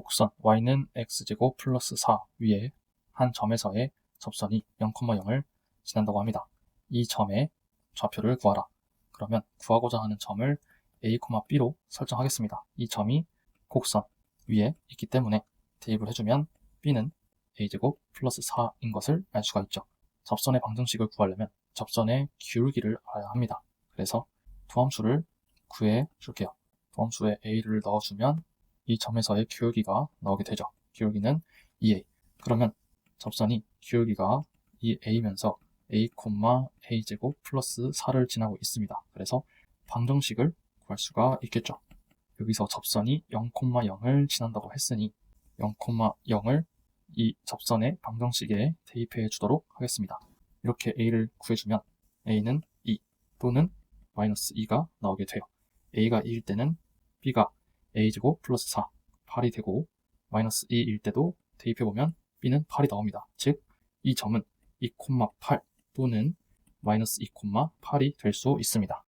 곡선 y는 x제곱 플러스 4 위에 한 점에서의 접선이 0,0을 지난다고 합니다. 이 점의 좌표를 구하라. 그러면 구하고자 하는 점을 a, b로 설정하겠습니다. 이 점이 곡선 위에 있기 때문에 대입을 해주면 b는 a제곱 플러스 4인 것을 알 수가 있죠. 접선의 방정식을 구하려면 접선의 기울기를 알아야 합니다. 그래서 도함수를 구해 줄게요. 도함수에 a를 넣어주면 이 점에서의 기울기가 나오게 되죠. 기울기는 2a. 그러면 접선이 기울기가 2a면서 a, a제곱 플러스 4를 지나고 있습니다. 그래서 방정식을 구할 수가 있겠죠. 여기서 접선이 0,0을 지난다고 했으니 0,0을 이 접선의 방정식에 대입해 주도록 하겠습니다. 이렇게 a를 구해주면 a는 2 또는 마이너스 2가 나오게 돼요. a가 2일 때는 b가 a제곱 플러스 4, 8이 되고 마이너스 2일 때도 대입해보면 b는 8이 나옵니다. 즉, 이 점은 2,8 또는 마이너스 2,8이 될 수 있습니다.